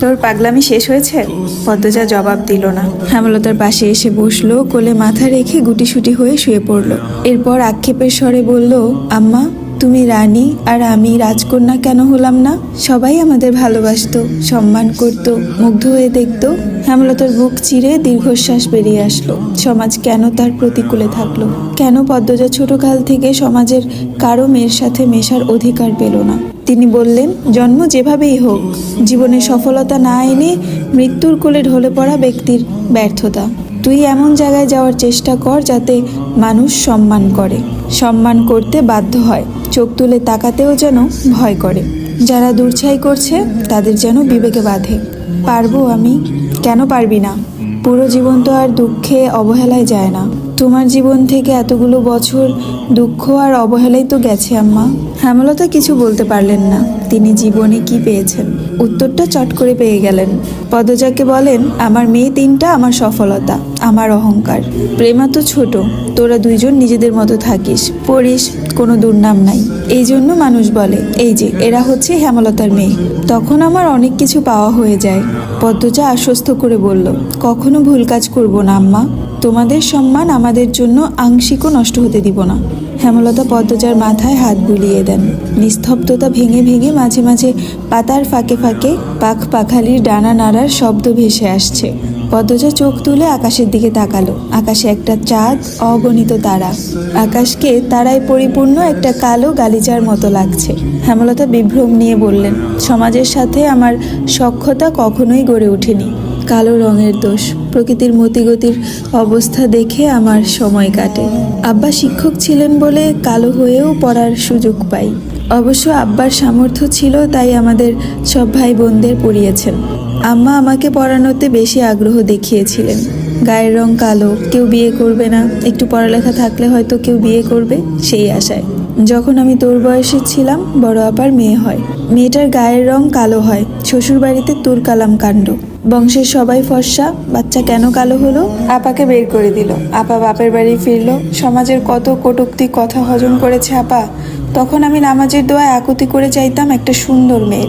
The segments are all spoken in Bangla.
তোর পাগলামি শেষ হয়েছে? পদ্মজা জবাব দিল না। হেমলতার পাশে এসে বসল, কোলে মাথা রেখে গুটিসুটি হয়ে শুয়ে পড়ল। এরপর আক্ষেপের স্বরে বলল, আম্মা তুমি রানী আর আমি রাজকন্যা কেন হলাম না? সবাই আমাদের ভালোবাসত, সম্মান করত, মুগ্ধ হয়ে দেখত। হেমলতার বুক চিরে দীর্ঘশ্বাস বেরিয়ে আসলো। সমাজ কেন তার প্রতিকূলে থাকল? কেন পদ্মজা ছোটকাল থেকে সমাজের কারও মেয়ের সাথে মেশার অধিকার পেল না? তিনি বললেন, জন্ম যেভাবেই হোক, জীবনে সফলতা না এনে মৃত্যুর কোলে ঢলে পড়া ব্যক্তির ব্যর্থতা। তুই এমন জায়গায় যাওয়ার চেষ্টা কর যাতে মানুষ সম্মান করে। সম্মান করতে বাধ্য হয়, চোখ তুলে তাকাতেও যেন ভয় করে। যারা দূরছাই করছে, তাদের যেন বিবেকে বাঁধে। পারব আমি? কেন পারবি না? পুরো জীবন তো আর দুঃখে অবহেলায় যায় না। তোমার জীবন থেকে এতগুলো বছর দুঃখ আর অবহেলাই তো গেছে, আম্মা। হেমলতা কিছু বলতে পারলেন না। তিনি জীবনে কি পেয়েছেন? উত্তরটা চট করে পেয়ে গেলেন। পদজাকে বলেন, আমার মেয়ে তিনটা, আমার সফলতা, আমার অহংকার। প্রেমা তো ছোট, তোরা দুইজন নিজেদের মতো থাকিস, পড়িস, কোনো দুর্নাম নাই। এই জন্য মানুষ বলে, এই যে, এরা হচ্ছে হেমলতার মেয়ে। তখন আমার অনেক কিছু পাওয়া হয়ে যায়। পদ্মজা আশ্বস্ত করে বলল, কখনো ভুল কাজ করব না, আম্মা। তোমাদের সম্মান আমাদের জন্য আংশিকও নষ্ট হতে দিব না। হেমলতা পদ্মজার মাথায় হাত বুলিয়ে দেন। নিস্তব্ধতা ভেঙে ভেঙে মাঝে মাঝে পাতার ফাঁকে ফাঁকে পাখ পাখালির ডানা নাড়ার শব্দ ভেসে আসছে। পদ্মজা চোখ তুলে আকাশের দিকে তাকালো। আকাশে একটা চাঁদ, অগণিত তারা। আকাশকে তারায় পরিপূর্ণ একটা কালো গালিচার মতো লাগছে। হেমলতা বিভ্রম নিয়ে বললেন, সমাজের সাথে আমার সক্ষতা কখনোই গড়ে ওঠেনি। কালো রঙের দোষ। প্রকৃতির মতিগতির অবস্থা দেখে আমার সময় কাটে। আব্বা শিক্ষক ছিলেন বলে কালো হয়েও পড়ার সুযোগ পাই। অবশ্য আব্বার সামর্থ্য ছিল, তাই আমাদের সব ভাই বোনদের পড়িয়েছেন। আম্মা আমাকে পড়ানোতে বেশি আগ্রহ দেখিয়েছিলেন। গায়ের রং কালো, কেউ বিয়ে করবে না, একটু পড়ালেখা থাকলে হয়তো কেউ বিয়ে করবে, সেই আশায়। যখন আমি তোর বয়সে ছিলাম, বড় আপার মেয়ে হয়। মেয়েটার গায়ের রং কালো হয়, শ্বশুরবাড়িতে তুর কালাম কাণ্ড। বংশের সবাই ফর্সা, বাচ্চা কেন কালো হলো? আপাকে বের করে দিল। আপা বাপের বাড়ি ফিরলো। সমাজের কত কটুক্তি, কথা হজম করেছে আপা। তখন আমি নামাজের দোয়া একুতি করে চাইতাম একটা সুন্দর মেয়ের।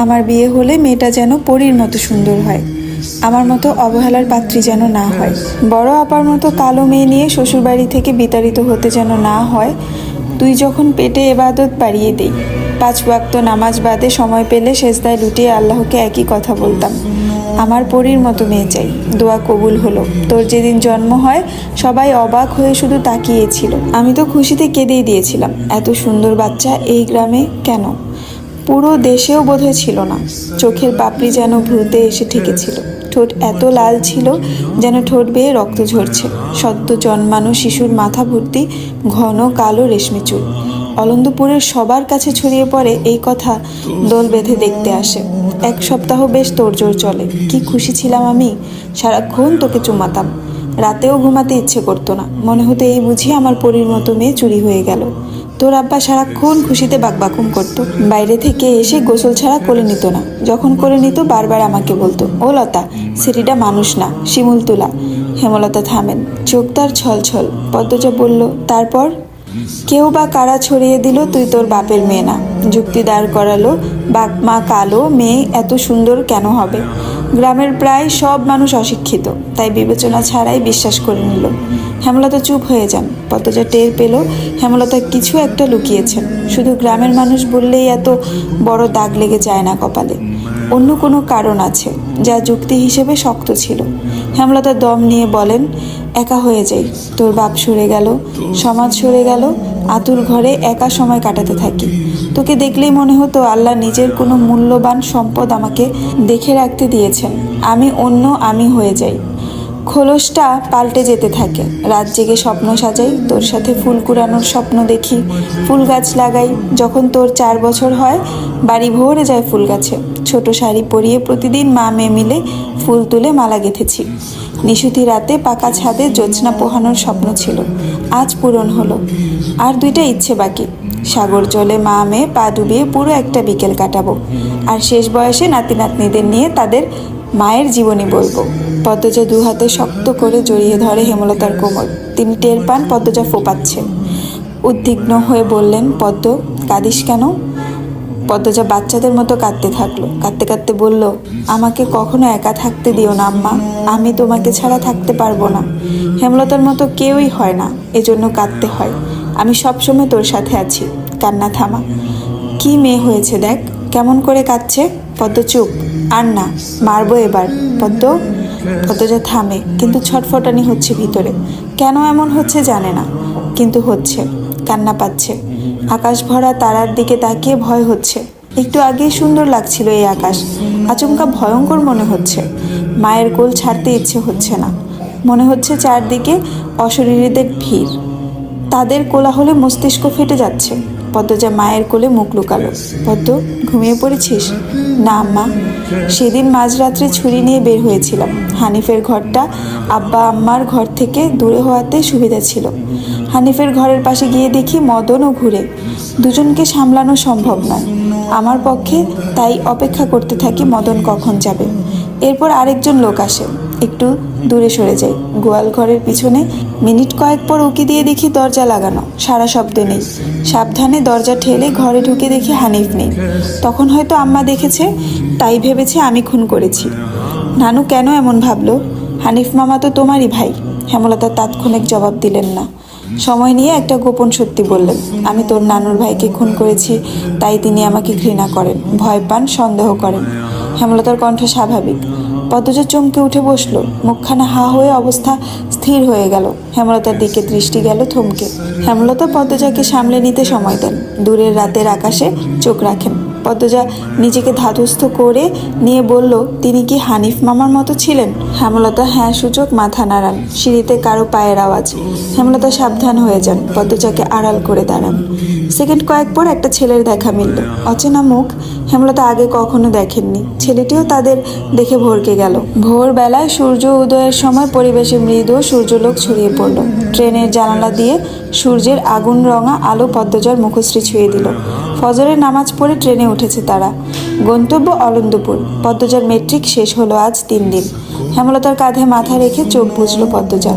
আমার বিয়ে হলে মেয়েটা যেন পরীর মতো সুন্দর হয়। আমার মতো অবহেলার পাত্রী যেন না হয়। বড় আপার মতো কালো মেয়ে নিয়ে শ্বশুরবাড়ি থেকে বিতাড়িত হতে যেন না হয় তুই যখন পেটে এবাদত বাড়িয়ে দেই, পাঁচ ওয়াক্ত নামাজ বাদে সময় পেলে সেজদায় লুটিয়ে আল্লাহকে একই কথা বলতাম। আমার পরীর মতো মেয়ে চাই, দোয়া কবুল হলো। তোর যেদিন জন্ম হয়, সবাই অবাক হয়ে শুধু তাকিয়েছিল আমি তো খুশিতে কেঁদেই দিয়েছিলাম, এত সুন্দর বাচ্চা এই গ্রামে কেন? পুরো দেশেও বোধহয় ছিল না, চোখের পাপড়ি যেন ভ্রুতে এসে ঠেকেছিল। ঠোঁট এত লাল ছিল যেন ঠোঁট বেয়ে রক্ত ঝরছে। সদ্য জন্মানো শিশুর মাথা ভর্তি ঘন কালো রেশমি চুল। অলন্দপুরের সবার কাছে ছড়িয়ে পড়ে এই কথা দোল বেঁধে দেখতে আসে। এক সপ্তাহ বেশ তোড়জোড় চলে। কি খুশি ছিলাম আমি? সারাক্ষণ তোকে চুমাতাম। রাতেও ঘুমাতে ইচ্ছে করতো না। মনে হতো এই বুঝি আমার পরীর মতো মেয়ে চুরি হয়ে গেল। তোর আব্বা সারাক্ষণ খুশিতে বাকবাকুম করতো। বাইরে থেকে এসে গোসল ছাড়া কোলে নিত না। যখন কোলে নিত, বারবার আমাকে বলতো, ও লতা সিটিটা মানুষ না, শিমুল তুলা। হেমলতা থামেন। চোখ তার ছলছল। পদ্মজা বলল, তারপর? কেউ বা কারা ছড়িয়ে দিল তুই তোর বাপের মেয়ে না। যুক্তি দাঁড় করালো, বাপ, মা, কালো মেয়ে, এত সুন্দর কেন হবে? গ্রামের প্রায় সব মানুষ অশিক্ষিত, তাই বিবেচনা ছাড়াই বিশ্বাস করে নিল। হেমলতা চুপ হয়ে যান। পদ্মজা টের পেল হেমলতা কিছু একটা লুকিয়েছেন। শুধু গ্রামের মানুষ বললেই এত বড় দাগ লেগে যায় না কপালে। অন্য কোনো কারণ আছে যা যুক্তি হিসেবে শক্ত ছিল। হেমলতা দম নিয়ে বলেন, একা হয়ে যাই। তোর বাপ সরে গেল, সমাজ সরে গেল, আতুর ঘরে একা সময় কাটাতে থাকি। তোকে দেখলেই মনে হতো আল্লাহ নিজের কোনো মূল্যবান সম্পদ আমাকে দেখে রাখতে দিয়েছেন। আমি অন্য, আমি হয়ে যাই। খোলসটা পাল্টে যেতে থাকে। রাত জেগে স্বপ্ন সাজাই, তোর সাথে ফুল কুড়ানোর স্বপ্ন দেখি। ফুল গাছ লাগাই, যখন তোর চার বছর হয়, বাড়ি ভরে যায় ফুল গাছে। ছোট শাড়ি পরিয়ে প্রতিদিন মা মেয়ে মিলে ফুল তুলে মালা গেঁথেছি। নিশুতি রাতে পাকা ছাদে জ্যোৎস্না পোহানোর স্বপ্ন ছিল। আজ পূরণ হলো। আর দুইটা ইচ্ছে বাকি। সাগর জলে মা মেয়ে, পা ডুবিয়ে পুরো একটা বিকেল কাটাবো। আর শেষ বয়সে নাতি নাতনিদের নিয়ে তাদের মায়ের জীবনী বলব। পদ্মজা দু হাতে শক্ত করে জড়িয়ে ধরে হেমলতার কোমর। তিনি টের পান পদ্মজা ফোপাচ্ছে উদ্বিগ্ন হয়ে বললেন, পদ্ম, কাঁদিস কেন? পদ্মজা বাচ্চাদের মতো কাঁদতে থাকল। কাঁদতে কাঁদতে বলল, আমাকে কখনো একা থাকতে দিও না আম্মা। আমি তোমাকে ছাড়া থাকতে পারব না। হেমলতার মতো কেউই হয় না। এজন্য কাঁদতে হয়। আমি সবসময় তোর সাথে আছি। কান্না থামা। কি মেয়ে হয়েছে দেখ। কেমন করে কাঁদছে? পদ্ম চুপ। আর না, মারবো এবার। পদ্ম? পদ্মজা থামে, কিন্তু ছটফটানি হচ্ছে ভিতরে। কেন এমন হচ্ছে জানে না, কিন্তু হচ্ছে, কান্না পাচ্ছে। আকাশ ভরা তারার দিকে তাকিয়ে ভয় হচ্ছে। একটু আগেই সুন্দর লাগছিল এই আকাশ। আচমকা ভয়ঙ্কর মনে হচ্ছে। মায়ের কোল ছাড়তে ইচ্ছে হচ্ছে না। মনে হচ্ছে চারদিকে অশরীরীদের ভিড়। তাদের কোলাহলে মস্তিষ্ক ফেটে যাচ্ছে। পদ্মজা মায়ের কোলে মুখ লুকালো। পদ্ম, ঘুমিয়ে পড়েছিস? না, আম্মা। সেদিন মাঝরাত্রে ছুরি নিয়ে বের হয়েছিলাম। হানিফের ঘরটা আব্বা আম্মার ঘর থেকে দূরে হওয়াতে সুবিধা ছিল। হানিফের ঘরের পাশে গিয়ে দেখি মদনও ঘুরে। দুজনকে সামলানো সম্ভব নয়। আমার পক্ষে তাই অপেক্ষা করতে থাকি মদন কখন যাবে। এরপর আরেকজন লোক আসে। একটু দূরে সরে যাই। গোয়াল ঘরের পিছনে মিনিট কয়েক পর উকি দিয়ে দেখি দরজা লাগানো। সারা শব্দ নেই। সাবধানে দরজা ঠেলে ঘরে ঢুকে দেখি হানিফ নেই। তখন হয়তো আম্মা দেখেছে, তাই ভেবেছে আমি খুন করেছি। নানু কেন এমন ভাবলো? হানিফ মামা তো তোমারই ভাই। হেমলতা তাৎক্ষণিক জবাব দিলেন না। সময় নিয়ে একটা গোপন সত্যি বললেন, আমি তোর নানুর ভাইকে খুন করেছি, তাই তিনি আমাকে ঘৃণা করেন। ভয় পান, সন্দেহ করেন। হেমলতার কণ্ঠ স্বাভাবিক। পদ্মজা চমকে উঠে বসল। মুখখানা হা হয়ে অবস্থা স্থির হয়ে গেল। হেমলতার দিকে দৃষ্টি গেল থমকে। হেমলতা পদ্মজাকে সামলে নিতে সময় দেন। দূরের রাতের আকাশে চোখ রাখেন। পদ্মজা নিজেকে ধাতস্থ করে নিয়ে বলল, তিনি কি হানিফ মামার মতো ছিলেন? হেমলতা হ্যাঁ সূচক মাথা নাড়ান, সিঁড়িতে কারও পায়ের আওয়াজ। হেমলতা, সাবধান হয়ে যান, পদ্মজাকে আড়াল করে দাঁড়ান। সেকেন্ড কয়েক পর একটা ছেলের দেখা মিলল। অচেনা মুখ হেমলতা আগে কখনো দেখেননি। ছেলেটিও তাদের দেখে ভরকে গেল। ভোরবেলায় সূর্য উদয়ের সময় পরিবেশে মৃদু সূর্যলোক ছড়িয়ে পড়ল। ট্রেনের জানালা দিয়ে সূর্যের আগুন রঙা আলো পদ্মজার মুখশ্রী ছুঁয়ে দিল। ফজরের নামাজ পড়ে ট্রেনে উঠেছে তারা। গন্তব্য অলন্দপুর পদ্মজার মেট্রিক শেষ হলো আজ তিন দিন। হেমলতার কাঁধে মাথা রেখে চোখ বুঝলো পদ্মজা।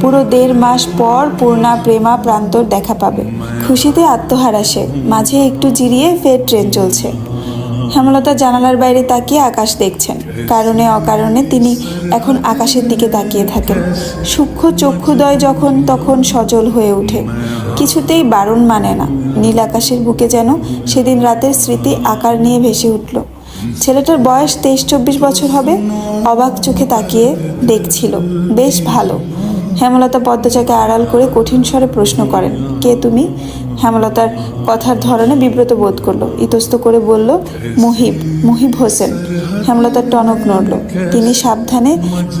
পুরো দেড় মাস পর পূর্ণা প্রেমা প্রান্তর দেখা পাবে। খুশিতে আত্মহারা সে। মাঝে একটু জিরিয়ে ফের ট্রেন চলছে। হেমলতা জানালার বাইরে তাকিয়ে আকাশ দেখছেন। কারণে অকারণে তিনি এখন আকাশের দিকে তাকিয়ে থাকেন। সূক্ষ্ম চক্ষুদয় যখন, তখন সজল হয়ে ওঠে। কিছুতেই বারণ মানে না। নীল আকাশের বুকে যেন সেদিন রাতের স্মৃতি আকার নিয়ে ভেসে উঠল। ছেলেটার বয়স তেইশ চব্বিশ বছর হবে, অবাক চোখে তাকিয়ে দেখছিল। বেশ ভালো। হেমলতা পদ্মজাকে আড়াল করে কঠিন স্বরে প্রশ্ন করেন, কে তুমি? হেমলতার কথার ধরনে বিব্রত বোধ করল। ইতস্ত করে বলল, মুহিব মুহিব হোসেন। হেমলতার টনক নড়ল। তিনি সাবধানে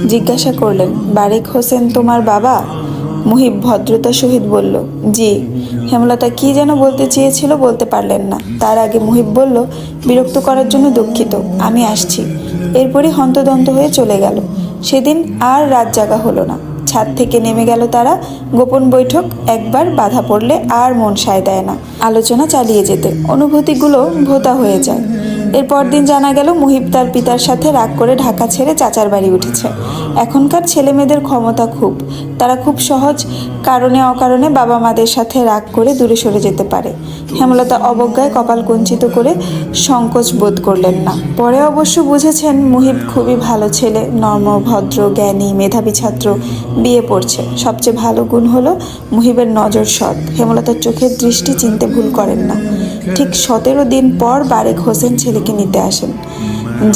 জিজ্ঞাসা করলেন, বারেক হোসেন তোমার বাবা? মুহিব ভদ্রতার সহিত বলল, জি, হেমলতা কি যেন বলতে চেয়েছিল বলতে পারলেন না। তার আগে মুহিব বলল, বিরক্ত করার জন্য দুঃখিত, আমি আসছি। এরপরই হন্তদন্ত হয়ে চলে গেল। সেদিন আর রাত জাগা হলো না। ছাদ থেকে নেমে গেল তারা। গোপন বৈঠক, একবার বাধা পড়লে আর মন সায় দেয় না। আলোচনা চালিয়ে যেতে। অনুভূতিগুলো ভোতা হয়ে যায়। এরপর দিন জানা গেল মুহিব তার পিতার সাথে রাগ করে ঢাকা ছেড়ে চাচার বাড়ি উঠেছে। এখনকার ছেলে মেয়েদের ক্ষমতা খুব। তারা খুব সহজ, কারণে অকারণে বাবা মাদের সাথে রাগ করে দূরে সরে যেতে পারে। হেমলতা অবজ্ঞায় কপাল কুঞ্চিত করে সংকোচ বোধ করলেন না। পরে অবশ্য বুঝেছেন মুহিব খুবই ভালো ছেলে, নর্ম, ভদ্র, জ্ঞানী, মেধাবী ছাত্র, বিয়ে পড়ছে। সবচেয়ে ভালো গুণ হলো মুহিবের নজর সৎ। হেমলতার চোখের দৃষ্টি চিনতে ভুল করেন না। ঠিক সতেরো দিন পর বারেক হোসেন ছেলেকে নিতে আসেন।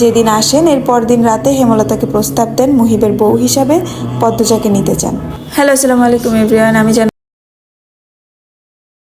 যেদিন আসেন এর দিন রাতে হেমলতাকে প্রস্তাব দেন মুহিবের বউ হিসাবে পদ্মজাকে নিতে চান। হ্যালো, আসসালামু আলাইকুম, এভরিওয়ান। আমি জান